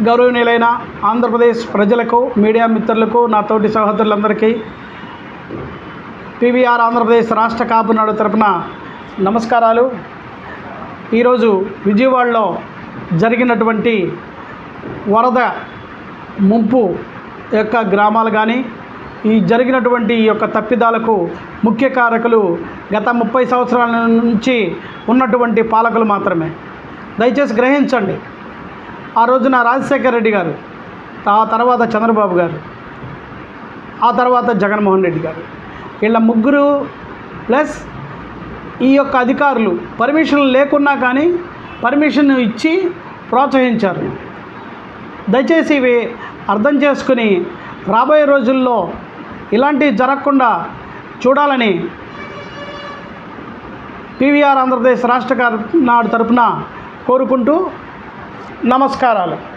గౌరవనీయులైన ఆంధ్రప్రదేశ్ ప్రజలకు మీడియా మిత్రులకు నా తోటి సహోదరులందరికీ పీవీఆర్ ఆంధ్రప్రదేశ్ రాష్ట్ర కాపునాడు తరపున నమస్కారాలు. ఈరోజు విజయవాడలో జరిగినటువంటి వరద ముంపు యొక్క గ్రామాలు కానీ ఈ జరిగినటువంటి ఈ యొక్క తప్పిదాలకు ముఖ్య కారకులు గత ముప్పై సంవత్సరాల నుంచి ఉన్నటువంటి పాలకులు మాత్రమే. దయచేసి గ్రహించండి. ఆ రోజున రాజశేఖర రెడ్డి గారు ఆ తర్వాత చంద్రబాబు గారు ఆ తర్వాత జగన్మోహన్ రెడ్డి గారు. వీళ్ళ ముగ్గురు ప్లస్ ఈ యొక్క అధికారులు పర్మిషన్ లేకున్నా కానీ పర్మిషన్ ఇచ్చి ప్రోత్సహించారు. దయచేసి ఇవి అర్థం చేసుకుని రాబోయే రోజుల్లో ఇలాంటివి జరగకుండా చూడాలని పీవీఆర్ ఆంధ్రప్రదేశ్ రాష్ట్ర నాడు తరపున కోరుకుంటూ నమస్కారాలు.